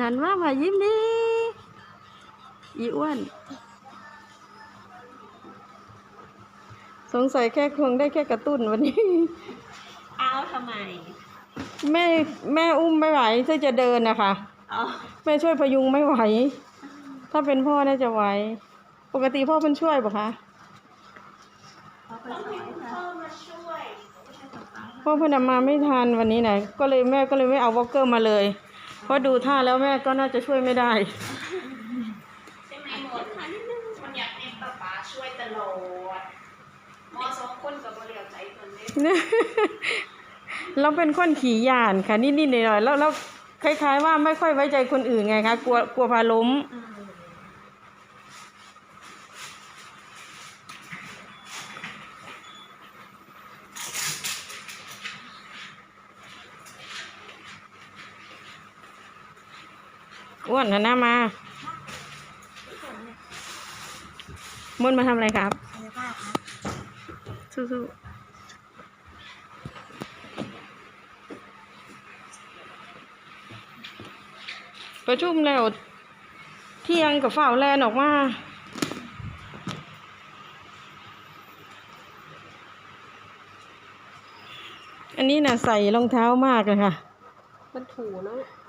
นันว่ามายิ้มดิอีอ้วนสงสัยแค่คงได้แค่กระตุ้นวันนี้ เอาทำไม แม่แม่อุ้มไม่ไหวถ้าจะเดินนะคะอ๋อแม่ช่วยพยุงไม่ไหว ถ้าเป็นพ่อน่าจะไหว ปกติพ่อเป็นช่วยปะคะเขาไปสอนพ่อมาช่วยพ่อเพนเอามาไม่ทันวันนี้นะก็เลยแม่ก็เลยไม่เอาวอลเกอร์มาเลย เพราะดูท่าแล้วแม่ก็น่าจะช่วยไม่ได้ ใช่ไหมหมดค่ะนิดนึงมันอยากให้ป้าป๋าช่วยตลอดหมอสองคนกับบริษัทใจคนเล็กเราเป็นคนขี่ยานค่ะนิดๆหน่อยๆแล้วแล้วคล้าย ๆ ว่าไม่ค่อยไว้ใจคนอื่นไงคะกลัวกลัวพาล้มอ้ อ้วนหันหน้ามามนมาทำอะไรครับสู้ๆประชุมแล้วเที่ยงกับฝ่าวแลนออกมาอันนี้น่ะใส่รองเท้ามากเลยค่ะ มันถูเนาะ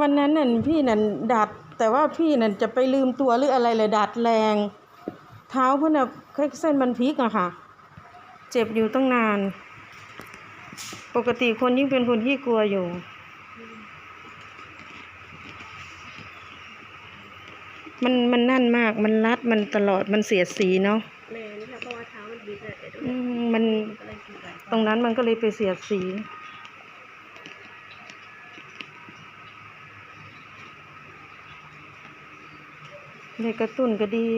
วันนั้นน่ะพี่นั่นดัด แต่ว่าพี่นั่นจะไปลืมตัวหรืออะไรเลยดัดแรง เท้าเพื่อนน่ะแค่เส้นมันพลิกอะค่ะ เจ็บอยู่ตั้งนาน ปกติคนยิ่งเป็นคนที่กลัวอยู่มันมันนั่นมาก มันรัด มันตลอด มันเสียดสีเนาะแม่นี่ค่ะเพราะว่าเท้ามันบิดเลยเดี๋ยวอืมมันก็เลยกินไปตรงนั้นมันก็เลยไปเสียดสี เด็กกระตุ้นก็ดี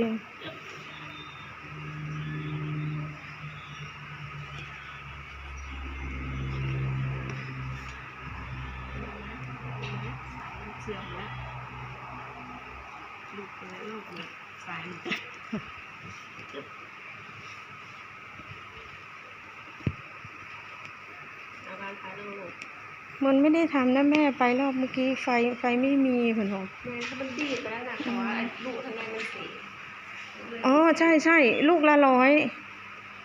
เสียงแล้วลูกเป็นโรคเนี่ยสายอาการคล้ายโรค มันไม่ได้ทำนะแม่ไปรอบเมื่อกี้ไฟไฟไม่มีผนหอแม่ถ้ามันดีดไปแล้วนะแต่ว่าไอ้ลูกทางในมันสีอ๋อใช่ใช่ลูกละร้อย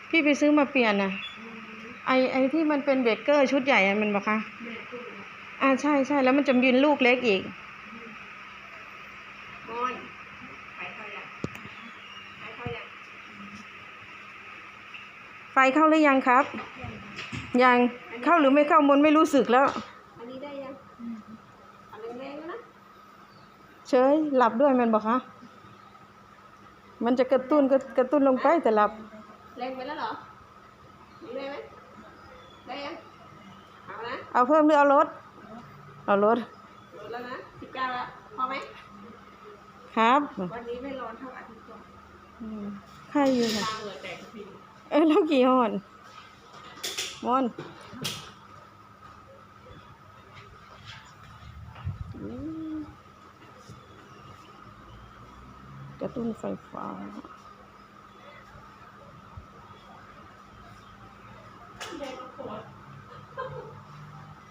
พี่ไปซื้อมาเปลี่ยนนะไอไอที่มันเป็นเบเกอร์ชุดใหญ่อะมันบอกคะอ่าใช่ใช่แล้วมันจะยืนลูกเล็กอีกไหร่ขายเท่าไหร่ไฟเข้าหรือยังครับ ยัง เข้าหรือไม่เข้ามนไม่รู้สึกแล้ว อันนี้ได้ยังอันแรงๆแล้วนะเฉยหลับด้วยมันบอกคะมันจะกระตุ้นก็กระตุ้นลงไปแต่หลับ แรงไปแล้วเหรอได้ไหมได้ยังเอานะเอาเพิ่มหรือเอาลดเอาลดลดแล้วนะสิบเก้าแล้วพอไหมครับ วันนี้ไม่ร้อนเท่าอาทิตย์ก่อนอืมไข่อยู่ค่ะตาเหงื่อแตกทุกทีเออแล้วกี่หอนมอนอืมก ระตุ้นไฟฟ้า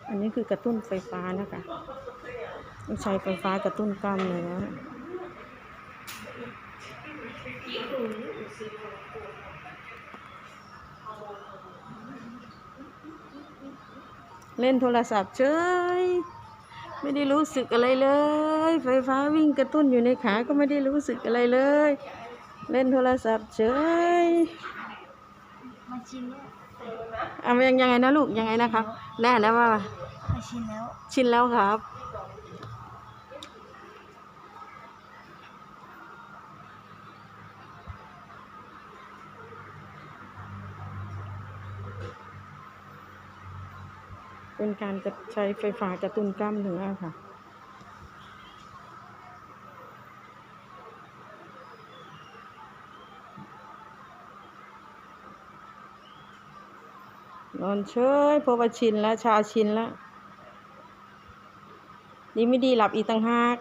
อันนี้คือกระตุ้นไฟฟ้านะคะใช้ไฟฟ้ากระตุ้นกล้ามเนื้อเล่นโทรศัพท์เฉย ไม่ได้รู้สึกอะไรเลย ไฟฟ้าวิ่งกระตุ้นอยู่ในขาก็ไม่ได้รู้สึกอะไรเลย เล่นโทรศัพท์เฉยมาชินแล้วอะยังยังไงนะลูกยังไงนะครับแน่นะว่ามาชินแล้ว ชินแล้วครับ เป็นการจะใช้ไฟฟ้ากระตุ้นกล้ามเนื้อค่ะ นอนเฉยเพราะว่าชินแล้วชาชินแล้วดีไม่ดีหลับอีกต่างหาก